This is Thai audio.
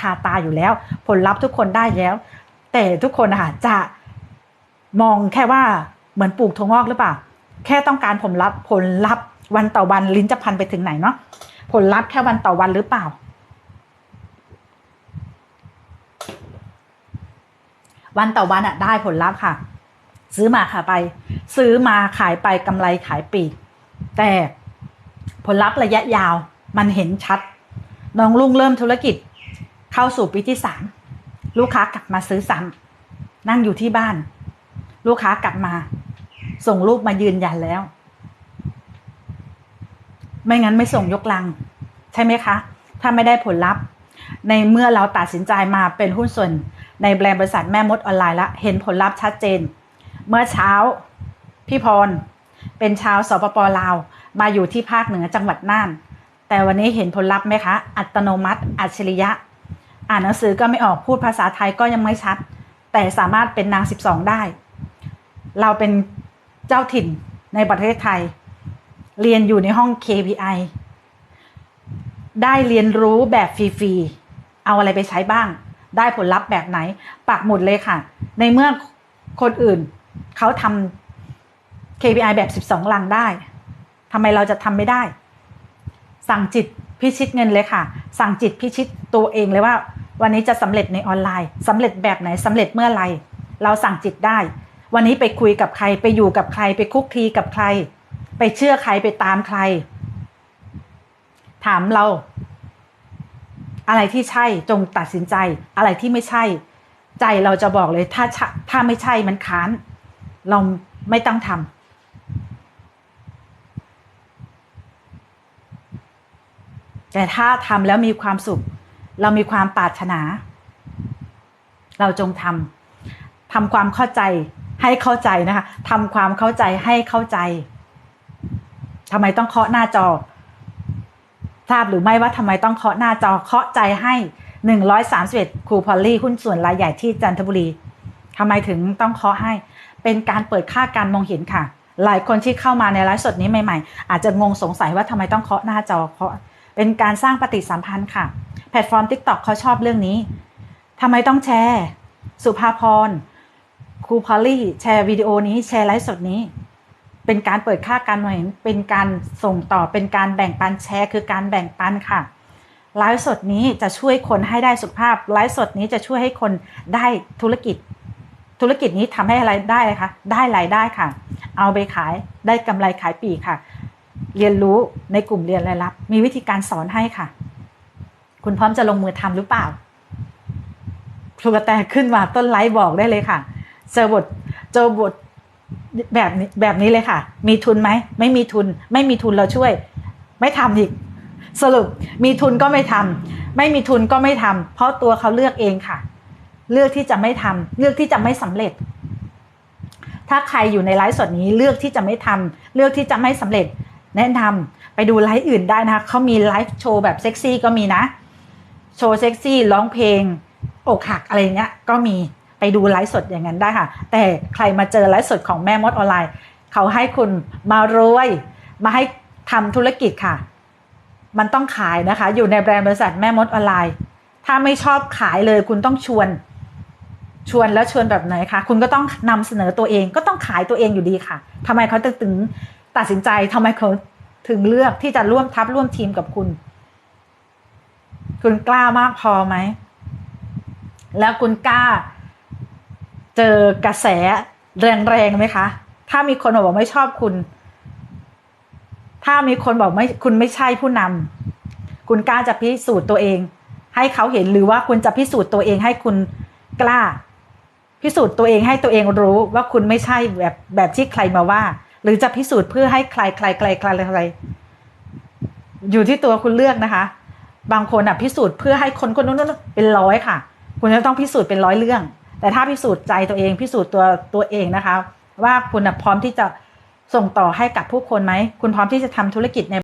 คาตาอยู่แล้ว ผลลัพธ์ทุกคนได้แล้ว แต่ทุกคนนะคะจะมองแค่ว่าเหมือนปลูกถั่วงอกหรือเปล่า แค่ต้องการผลลัพธ์ผลลัพธ์วันต่อวันลิ้นจะพันไปถึงไหนเนาะผลลัพธ์แค่วันต่อวันหรือเปล่า วันต่อวันอะได้ผลลัพธ์ค่ะ ซื้อมาขายไป ซื้อมาขายไปกำไรขายปีก แต่ผลลัพธ์ระยะยาวมันเห็นชัด น้องลุงเริ่มธุรกิจ เข้าสู่ปีที่สามลูกค้ากลับมาซื้อซ้ำนั่งอยู่ที่บ้าน ลูกค้ากลับมา ส่งรูปมายืนยันแล้ว ไม่งั้นไม่ส่งยกลัง ใช่ไหมคะ ถ้าไม่ได้ผลลัพธ์ ในเมื่อเราตัดสินใจมาเป็นหุ้นส่วน ในแบรนด์บริษัทแม่มดออนไลน์แล้วเห็นผลลัพธ์ชัดเจน เมื่อเช้าพี่พร เป็นชาวสปปลาว มาอยู่ที่ภาคเหนือจังหวัดน่าน แต่วันนี้เห็นผลลัพธ์ไหมคะ อัตโนมัติ อัจฉริยะ อ่านหนังสือก็ไม่ออกพูดภาษาไทยก็ยังไม่ชัด แต่สามารถเป็นนาง12ได้ เราเป็นเจ้าถิ่นในประเทศไทย เรียนอยู่ในห้อง KPI ได้เรียนรู้แบบฟรีๆ เอาอะไรไปใช้บ้าง ได้ผลลัพธ์แบบไหน ปักหมุดเลยค่ะ ในเมื่อคนอื่นเขาทำ KPI แบบ 12 ลังได้ทำไมเราจะทำไม่ได้ สั่งจิต พิชิตเงินเลยค่ะ สั่งจิตพิชิตตัวเองเลยว่า วันนี้จะสำเร็จในออนไลน์สำเร็จแบบไหนสำเร็จเมื่อไหรเราสั่งจิตได้ วันนี้ไปคุยกับใครไปอยู่กับใคร ไปคุกคีกับใคร ไปเชื่อใครไปตามใคร ถามเรา อะไรที่ใช่จงตัดสินใจ อะไรที่ไม่ใช่ ใจเราจะบอกเลยถ้าถ้าไม่ใช่มันค้าน เราไม่ต้องทำ แต่ถ้าทำแล้วมีความสุข เรามีความปรารถนา เราจงทำทำความเข้าใจให้เข้าใจนะคะทำความเข้าใจให้เข้าใจทำไมต้องเคาะหน้าจอ ทราบหรือไม่ว่าทำไมต้องเคาะหน้าจอเคาะใจให้หนึ่งร้อยสามสิบเอ็ดครูพอลลี่หุ้นส่วนรายใหญ่ที่จันทบุรีทำไมถึงต้องเคาะให้ เป็นการเปิดค่าการมองเห็นค่ะ หลายคนที่เข้ามาในไลฟ์สดนี้ใหม่ ๆ อาจจะงงสงสัยว่าทำไมต้องเคาะหน้าจอเคาะ เป็นการสร้างปฏิสัมพันธ์ค่ะ แพลตฟอร์ม TikTok เขาชอบเรื่องนี้ทำไมต้องแชร์ สุภาพรครูพอลลี่แชร์วิดีโอนี้แชร์ไลฟ์สดนี้ เป็นการเปิดค่าการเห็นเป็นการส่งต่อเป็นการแบ่งปันแชร์ คือการแบ่งปันค่ะไลฟ์สดนี้จะช่วยคนให้ได้สุขภาพไลฟ์สดนี้จะช่วยให้คนได้ธุรกิจ ธุรกิจนี้ทำให้อะไรได้เลยคะได้รายได้ค่ะ เอาไปขายได้กำไรขายปีค่ะ เรียนรู้ในกลุ่มเรียนรายรับ มีวิธีการสอนให้ค่ะ คุณพร้อมจะลงมือทำหรือเปล่าครูกระแตขึ้นมาต้นไลฟ์บอกได้เลยค่ะเจอบทเจอบทแบบนี้แบบนี้เลยค่ะ มีทุนไหม ไม่มีทุน ไม่มีทุนเราช่วย ไม่ทำอีก สรุป มีทุนก็ไม่ทำไม่มีทุนก็ไม่ทำเพราะตัวเขาเลือกเองค่ะ เลือกที่จะไม่ทำเลือกที่จะไม่สำเร็จ ถ้าใครอยู่ในไลฟ์สดนี้เลือกที่จะไม่ทำเลือกที่จะไม่สำเร็จ แนะนำไปดูไลฟ์อื่นได้นะคะเขามีไลฟ์โชว์แบบเซ็กซี่ก็มีนะ โชว์เซ็กซี่ร้องเพลงอกหักอะไรเงี้ยก็มีไปดูไลฟ์สดอย่างนั้นได้ค่ะ แต่ใครมาเจอไลฟ์สดของแม่มดออนไลน์ เขาให้คุณมารวย มาให้ทำธุรกิจค่ะ มันต้องขายนะคะ อยู่ในแบรนด์บริษัทแม่มดออนไลน์ ถ้าไม่ชอบขายเลยคุณต้องชวนชวนแล้วชวนแบบไหนคะ คุณก็ต้องนำเสนอตัวเองก็ต้องขายตัวเองอยู่ดีค่ะทำไมเขาถึง ตัดสินใจทำไมเขาถึงเลือกที่จะร่วมทัพร่วมทีมกับคุณ คุณกล้ามากพอไหม แล้วคุณกล้า เจอกระแสแรงๆไหมคะ ถ้ามีคนบอกไม่ชอบคุณ ถ้ามีคนบอกไม่คุณไม่ใช่ผู้นำคุณกล้าจะพิสูจน์ตัวเอง ให้เขาเห็นหรือว่าคุณจะพิสูจน์ตัวเองให้คุณกล้า พิสูจน์ตัวเองให้ตัวเองรู้ว่าคุณไม่ใช่แบบแบบที่ใครมาว่า หรือจะพิสูจน์เพื่อให้ใครใครใครใครใครอยู่ที่ตัวคุณเลือกนะคะ บางคนอะพิสูจน์เพื่อให้คนคนนู้นเป็นร้อยค่ะ คุณจะต้องพิสูจน์เป็นร้อยเรื่อง แต่ถ้าพิสูจน์ใจตัวเองพิสูจน์ตัวตัวเองนะคะ ว่าคุณพร้อมที่จะส่งต่อให้กับผู้คนไหม คุณพร้อมที่จะทำธุรกิจใน